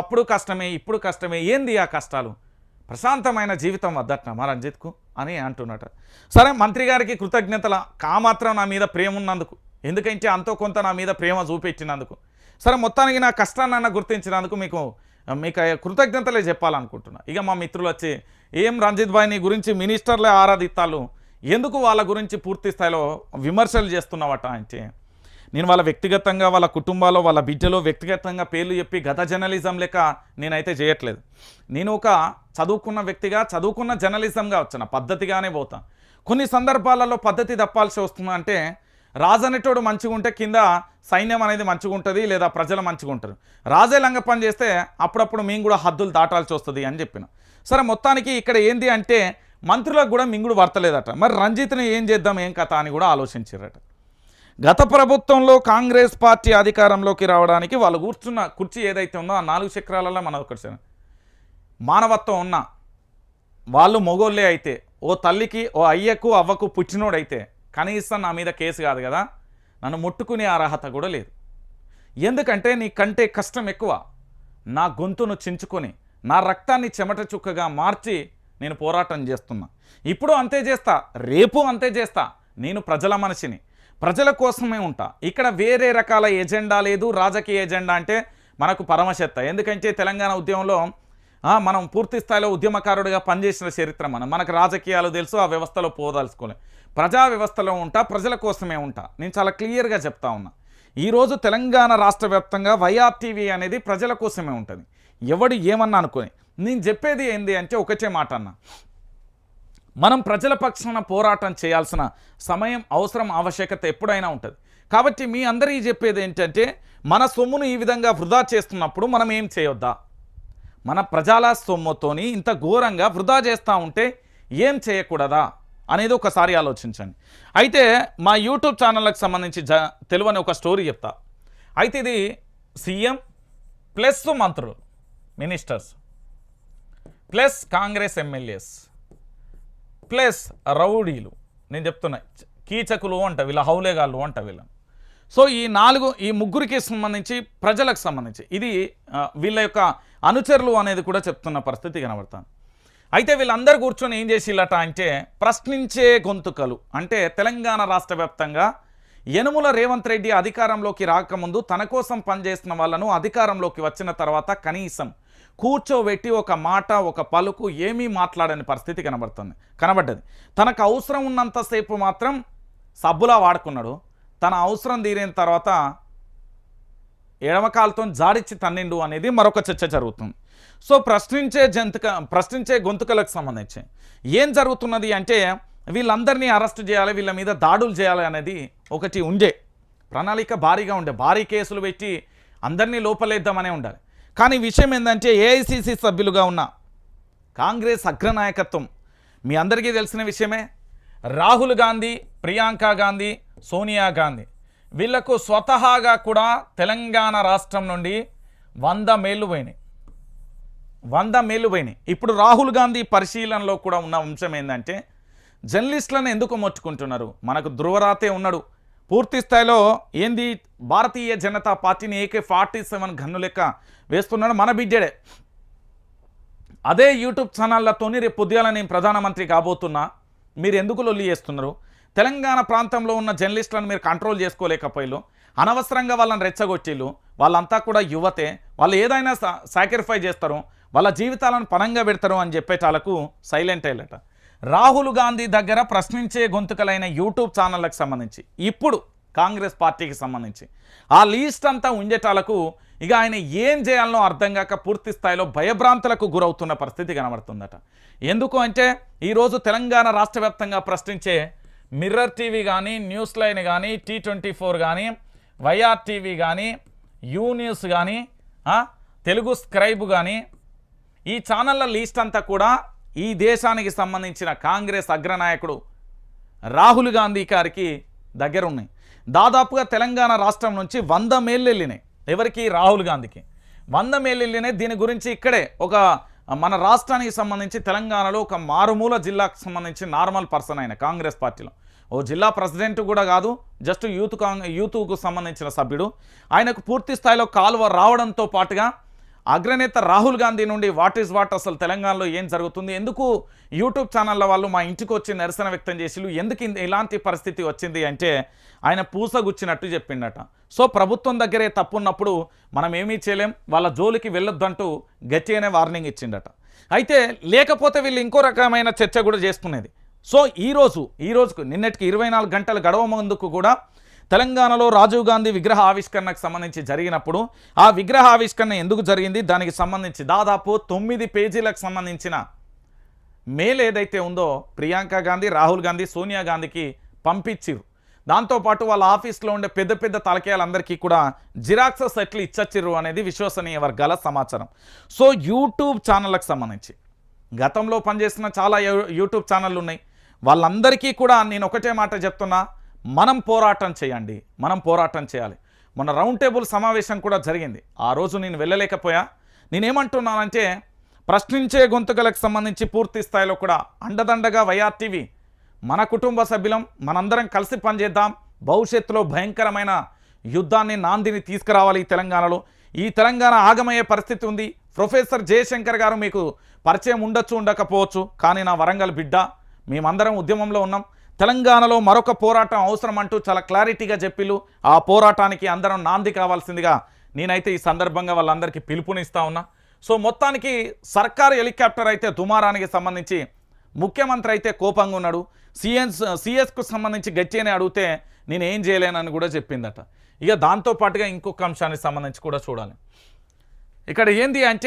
అప్పుడు కష్టమే ఇప్పుడు కష్టమే ఏంది ఆ కష్టాలు? ప్రశాంతమైన జీవితం వద్దట మా రంజిత్కు అని అంటున్నట. సరే మంత్రి గారికి కృతజ్ఞతల కామాత్రం నా మీద ప్రేమ ఉన్నందుకు. ఎందుకంటే అంతో కొంత నా మీద ప్రేమ చూపించినందుకు సరే మొత్తానికి నా కష్టాన్ని గుర్తించినందుకు మీకు మీకు కృతజ్ఞతలే చెప్పాలనుకుంటున్నా. ఇక మా మిత్రులు వచ్చి ఏం రంజిత్ భాయ్ నీ గురించి మినిస్టర్లే ఆరాధిత్తాలు ఎందుకు వాళ్ళ గురించి పూర్తి స్థాయిలో విమర్శలు చేస్తున్నావట అంటే నేను వాళ్ళ వ్యక్తిగతంగా వాళ్ళ కుటుంబాల్లో వాళ్ళ బిడ్డలో వ్యక్తిగతంగా పేర్లు చెప్పి గత జర్నలిజం లెక్క నేనైతే చేయట్లేదు. నేను ఒక చదువుకున్న వ్యక్తిగా చదువుకున్న జర్నలిజంగా వచ్చిన పద్ధతిగానే పోతా. కొన్ని సందర్భాలలో పద్ధతి తప్పాల్సి వస్తుంది అంటే రాజనేటోడు మంచిగా ఉంటే కింద సైన్యం అనేది మంచిగా ఉంటుంది లేదా ప్రజలు మంచిగా ఉంటారు. రాజే లంగ పని చేస్తే అప్పుడప్పుడు మేము కూడా హద్దులు దాటాల్సి వస్తుంది అని చెప్పిన. సరే మొత్తానికి ఇక్కడ ఏంది అంటే మంత్రులకు కూడా మింగుడు వర్తలేదట మరి రంజిత్ని ఏం చేద్దాం ఏం కథ అని కూడా ఆలోచించారట గత ప్రభుత్వంలో కాంగ్రెస్ పార్టీ అధికారంలోకి రావడానికి వాళ్ళు కూర్చున్న కుర్చీ ఏదైతే ఉందో ఆ నాలుగు చక్రాలలో మన ఒకటి మానవత్వం ఉన్న వాళ్ళు మొగోళ్ళే అయితే ఓ తల్లికి ఓ అయ్యకు అవ్వకు పుట్టినోడైతే కనీసం నా మీద కేసు కాదు కదా నన్ను ముట్టుకునే అర్హత కూడా లేదు. ఎందుకంటే నీ కంటే కష్టం ఎక్కువ. నా గొంతును చించుకొని నా రక్తాన్ని చెమట చుక్కగా మార్చి నేను పోరాటం చేస్తున్నా. ఇప్పుడు అంతే చేస్తా రేపు అంతే చేస్తా. నేను ప్రజల మనిషిని. ప్రజల కోసమే ఉంటా. ఇక్కడ వేరే రకాల ఎజెండా లేదు. రాజకీయ ఎజెండా అంటే మనకు పరమశత్త. ఎందుకంటే తెలంగాణ ఉద్యమంలో మనం పూర్తి స్థాయిలో ఉద్యమకారుడిగా పనిచేసిన చరిత్ర మనం. మనకు రాజకీయాలు తెలుసు ఆ వ్యవస్థలో పోదలుచుకోలే. ప్రజా వ్యవస్థలో ఉంటా ప్రజల కోసమే ఉంటా. నేను చాలా క్లియర్గా చెప్తా ఉన్నా. ఈరోజు తెలంగాణ రాష్ట్ర వ్యాప్తంగా వైఆర్టీవీ అనేది ప్రజల కోసమే ఉంటుంది. ఎవడు ఏమన్నా అనుకొని. నేను చెప్పేది ఏంది అంటే ఒకటే మాట అన్నా. మనం ప్రజల పక్షాన పోరాటం చేయాల్సిన సమయం అవసరం ఆవశ్యకత ఎప్పుడైనా ఉంటుంది. కాబట్టి మీ అందరికీ చెప్పేది ఏంటంటే మన సొమ్మును ఈ విధంగా వృధా చేస్తున్నప్పుడు మనం ఏం చేయొద్దా? మన ప్రజల సొమ్ముతోని ఇంత ఘోరంగా వృధా చేస్తూ ఉంటే ఏం చేయకూడదా? అనేది ఒకసారి ఆలోచించండి. అయితే మా యూట్యూబ్ ఛానళ్ళకు సంబంధించి జ తెలువని ఒక స్టోరీ చెప్తా. అయితే ఇది సీఎం ప్లస్ మంత్రులు ministers plus Congress MLAs. Plus రౌడీలు. నేను చెప్తున్నా కీచకులు అంట వీళ్ళ హౌలేగాళ్ళు అంట వీళ్ళని. సో ఈ నాలుగు ఈ ముగ్గురికి సంబంధించి ప్రజలకు సంబంధించి ఇది వీళ్ళ యొక్క అనుచరులు అనేది కూడా చెప్తున్న పరిస్థితి కనబడతాను అయితే వీళ్ళందరూ కూర్చొని ఏం చేసిల్లట అంటే ప్రశ్నించే గొంతుకలు అంటే తెలంగాణ రాష్ట్ర వ్యాప్తంగా యనుముల రేవంత్ రెడ్డి అధికారంలోకి రాకముందు తన కోసం పనిచేస్తున్న వాళ్ళను అధికారంలోకి వచ్చిన తర్వాత కనీసం కూర్చోబెట్టి ఒక మాట ఒక పలుకు ఏమీ మాట్లాడని పరిస్థితి కనబడుతుంది కనబడ్డది. తనకు అవసరం ఉన్నంతసేపు మాత్రం సబ్బులా వాడుకున్నాడు. తన అవసరం తీరిన తర్వాత ఎడమకాలతో జాడిచ్చి తన్నిండు అనేది మరొక చర్చ జరుగుతుంది. సో ప్రశ్నించే జంతుక ప్రశ్నించే గొంతుకలకు సంబంధించి ఏం జరుగుతున్నది అంటే వీళ్ళందరినీ అరెస్ట్ చేయాలి వీళ్ళ మీద దాడులు చేయాలి అనేది ఒకటి ఉండే. ప్రణాళిక భారీగా ఉండే. భారీ కేసులు పెట్టి అందరినీ లోపలేద్దామనే ఉండాలి. కానీ విషయం ఏంటంటే ఏఐసిసి సభ్యులుగా ఉన్న కాంగ్రెస్ అగ్రనాయకత్వం. మీ అందరికీ తెలిసిన విషయమే. రాహుల్ గాంధీ ప్రియాంక గాంధీ సోనియా గాంధీ. వీళ్ళకు స్వతహాగా కూడా తెలంగాణ రాష్ట్రం నుండి వంద మేళ్ళు పోయినాయి. వంద మేళ్ళు పోయినాయి. ఇప్పుడు రాహుల్ గాంధీ పరిశీలనలో కూడా ఉన్న అంశం ఏంటంటే జర్నలిస్టులను ఎందుకు మొచ్చుకుంటున్నారు? మనకు ధృవరాతే ఉన్నాడు. పూర్తి స్థాయిలో ఏంది? భారతీయ జనతా పార్టీని ఏకే ఫార్టీ సెవెన్ గన్ను లెక్క వేస్తున్నాడు మన బిడ్డడే. అదే యూట్యూబ్ ఛానళ్ళతోని రేపు పొద్దుగాల నేను ప్రధానమంత్రి కాబోతున్నా. మీరు ఎందుకు లొల్లి చేస్తున్నారు? తెలంగాణ ప్రాంతంలో ఉన్న జర్నలిస్టులను మీరు కంట్రోల్ చేసుకోలేకపోయారు అనవసరంగా వాళ్ళని రెచ్చగొట్టిళ్ళు వాళ్ళంతా కూడా యువతే. వాళ్ళు ఏదైనా సాక్రిఫై చేస్తారు. వాళ్ళ జీవితాలను పనంగా పెడతారు అని చెప్పేటాలకు సైలెంట్ అయ్యలట. రాహుల్ గాంధీ దగ్గర ప్రశ్నించే గొంతుకలైన యూట్యూబ్ ఛానళ్ళకు సంబంధించి ఇప్పుడు కాంగ్రెస్ పార్టీకి సంబంధించి ఆ లీస్ట్ అంతా ఉండేటాలకు ఇక ఆయన ఏం చేయాలనో అర్థం కాక పూర్తి స్థాయిలో భయభ్రాంతులకు గురవుతున్న పరిస్థితి కనబడుతుందట. ఎందుకు అంటే ఈరోజు తెలంగాణ రాష్ట్ర ప్రశ్నించే మిర్రర్ టీవీ కానీ న్యూస్ లైన్ కానీ టీ ట్వంటీ ఫోర్ కానీ వైఆర్ టీవీ కానీ యూ న్యూస్ కానీ తెలుగు స్క్రైబ్ కానీ ఈ ఛానళ్ళ లీస్ట్ అంతా కూడా ఈ దేశానికి సంబంధించిన కాంగ్రెస్ అగ్రనాయకుడు రాహుల్ గాంధీ గారికి దగ్గర ఉన్నాయి దాదాపుగా తెలంగాణ రాష్ట్రం నుంచి వంద మేళ్ళు వెళ్ళినాయి ఎవరికి? రాహుల్ గాంధీకి. వంద మేళ్ళు వెళ్ళినాయి. దీని గురించి ఇక్కడే ఒక మన రాష్ట్రానికి సంబంధించి తెలంగాణలో ఒక మారుమూల జిల్లాకు సంబంధించి నార్మల్ పర్సన్ ఆయన కాంగ్రెస్ పార్టీలో. ఓ జిల్లా ప్రెసిడెంట్ కూడా కాదు జస్ట్ యూత్ కాంగ్ యూత్కు సంబంధించిన సభ్యుడు. ఆయనకు పూర్తి స్థాయిలో కాలువ రావడంతో పాటుగా అగ్రనేత రాహుల్ గాంధీ నుండి వాట్ ఈజ్ వాట్ అసలు తెలంగాణలో ఏం జరుగుతుంది? ఎందుకు యూట్యూబ్ ఛానళ్ళ వాళ్ళు మా ఇంటికి వచ్చి నిరసన వ్యక్తం చేసిలు ఎందుకు ఇలాంటి పరిస్థితి వచ్చింది అంటే ఆయన పూసగుచ్చినట్టు చెప్పిండట. సో ప్రభుత్వం దగ్గరే తప్పున్నప్పుడు మనం ఏమీ చేయలేం వాళ్ళ జోలికి వెళ్ళొద్దంటూ గట్టిగానే వార్నింగ్ ఇచ్చిండట. అయితే లేకపోతే వీళ్ళు ఇంకో రకమైన చర్చ కూడా చేసుకునేది. సో ఈరోజు ఈ రోజుకు నిన్నటికి ఇరవై నాలుగు గంటల గడవ ముందుకు కూడా తెలంగాణలో రాజీవ్ గాంధీ విగ్రహ ఆవిష్కరణకు సంబంధించి జరిగినప్పుడు ఆ విగ్రహ ఆవిష్కరణ ఎందుకు జరిగింది? దానికి సంబంధించి దాదాపు తొమ్మిది పేజీలకు సంబంధించిన మెయిల్ ఏదైతే ఉందో ప్రియాంక గాంధీ రాహుల్ గాంధీ సోనియా గాంధీకి పంపించిరు దాంతోపాటు వాళ్ళ ఆఫీస్లో ఉండే పెద్ద పెద్ద తలకాయలందరికీ కూడా జిరాక్స్ సెట్లు ఇచ్చచ్చిర్రు అనేది విశ్వసనీయ వర్గాల సమాచారం. సో యూట్యూబ్ ఛానళ్ళకు సంబంధించి గతంలో పనిచేస్తున్న చాలా యూట్యూబ్ ఛానళ్ళు ఉన్నాయి. వాళ్ళందరికీ కూడా నేను ఒకటే మాట చెప్తున్నా మనం పోరాటం చేయండి మనం పోరాటం చేయాలి. మొన్న రౌండ్ టేబుల్ సమావేశం కూడా జరిగింది. ఆ రోజు నేను వెళ్ళలేకపోయా. నేనేమంటున్నానంటే ప్రశ్నించే గొంతుకలకు సంబంధించి పూర్తి స్థాయిలో కూడా అండదండగా వైఆర్టీవీ మన కుటుంబ సభ్యులం మనందరం కలిసి పనిచేద్దాం భవిష్యత్తులో భయంకరమైన యుద్ధాన్ని నాందిని తీసుకురావాలి ఈ తెలంగాణలో. ఈ తెలంగాణ ఆగమయ్యే పరిస్థితి ఉంది. ప్రొఫెసర్ జయశంకర్ గారు మీకు పరిచయం ఉండొచ్చు ఉండకపోవచ్చు కానీ నా వరంగల్ బిడ్డ మేమందరం ఉద్యమంలో ఉన్నాం. తెలంగాణలో మరొక పోరాటం అవసరం అంటూ చాలా క్లారిటీగా చెప్పిళ్ళు. ఆ పోరాటానికి అందరం నాంది కావాల్సిందిగా నేనైతే ఈ సందర్భంగా వాళ్ళందరికీ పిలుపునిస్తా ఉన్నా. సో మొత్తానికి సర్కారు హెలికాప్టర్ అయితే దుమారానికి సంబంధించి ముఖ్యమంత్రి అయితే కోపంగా ఉన్నాడు. సిఎస్ సిఎస్కు సంబంధించి గట్టిగానే అడిగితే నేను ఏం చేయలేనని కూడా చెప్పిందట. ఇక దాంతోపాటుగా ఇంకొక అంశానికి సంబంధించి కూడా చూడాలి. ఇక్కడ ఏంది అంటే